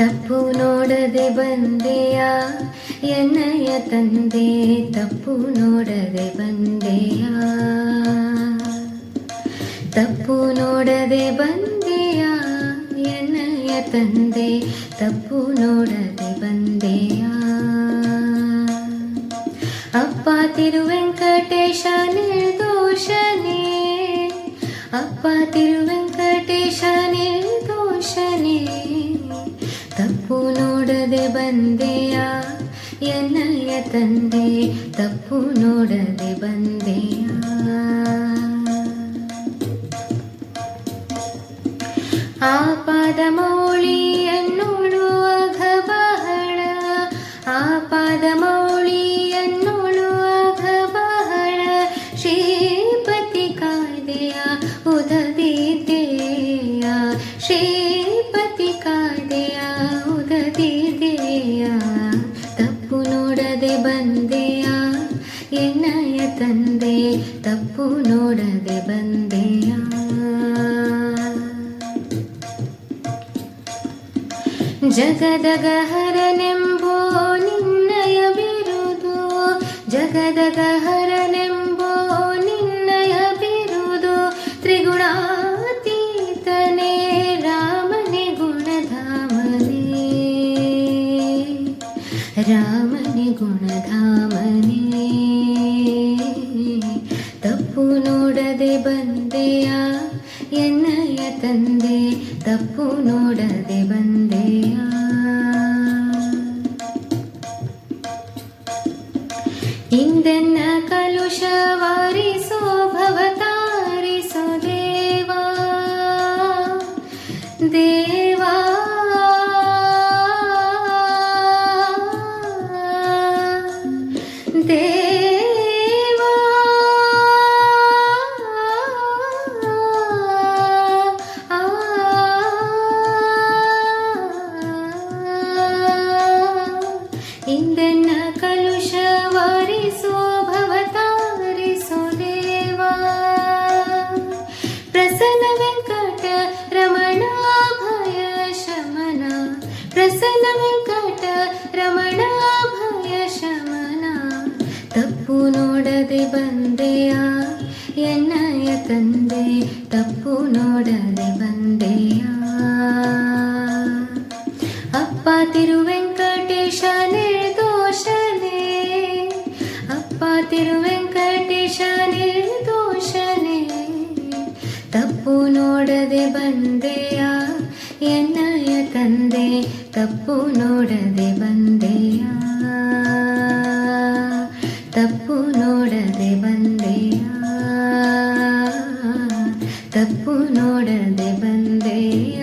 ತಪ್ಪು ನೋಡದೆ ಬಂದೆಯ ಎನ್ನಯ ತಂದೆ ತಪ್ಪು ನೋಡದೆ ಬಂದೆಯ ತಪ್ಪು ನೋಡದೆ ಬಂದೆಯ ಎನ್ನಯ ತಂದೆ ತಪ್ಪು ನೋಡದೆ ಬಂದೆಯ ಅಪ್ಪ ತಿರುವೆಂಕಟೇಶ ನಿರ್ದೋಷನೇ ಅಪ್ಪ ತಿರುವೆಂಕಟೇಶ ನೋಡದೆ ಬಂದೆಯ ಎನ್ನಯ ತಂದೆ ತಪ್ಪು ನೋಡದೆ ಬಂದೆಯ ಆಪಾದ ಮೌಳಿ ಬಂದೆಯ? ಎನ್ನಯ ತಂದೆ, ತಪ್ಪು ನೋಡದೆ ಬಂದೆಯ? ಜಗದಗಹರನೆಂಬೋ ನಿನ್ನಯ ಬಿರುದು, ಜಗದಗಹರನೆಂಬೋ ನಿನ್ನಯ ಬಿರುದು, ತ್ರಿಗುಣಾತೀತನೇ ರಾಮನೆ ಗುಣಧಾಮನೇ. ರಾಮನೆ ನೋಡದೆ ಬಂದೆಯ? ಎನ್ನಯ ತಂದೆ ತಪ್ಪು ನೋಡದೆ ಬಂದೆಯ? ಹಿಂದೆನ್ನ ಕಲುಷ ವಾರಿಸೋ ತಪ್ಪು ನೋಡದೆ ಬಂದೆಯ? ಎನ್ನಯ ತಂದೆ, ತಪ್ಪು ನೋಡದೆ ಬಂದೆಯ? ಅಪ್ಪ ತಿರುವೆಂಕಟೇಶ ನಿರ್ದೋಷನೆ ಅಪ್ಪ ತಿರುವೆಂಕಟೇಶ ನಿರ್ದೋಷನೆ ತಪ್ಪು ನೋಡದೆ ಬಂದೆಯ? ಎನ್ನಯ ತಂದೆ, ತಪ್ಪು ನೋಡದೆ ಬಂದೆಯ? ತಪ್ಪು ನೋಡದೆ ಬಂದೆಯ ತಪ್ಪು ನೋಡದೆ ಬಂದೆಯ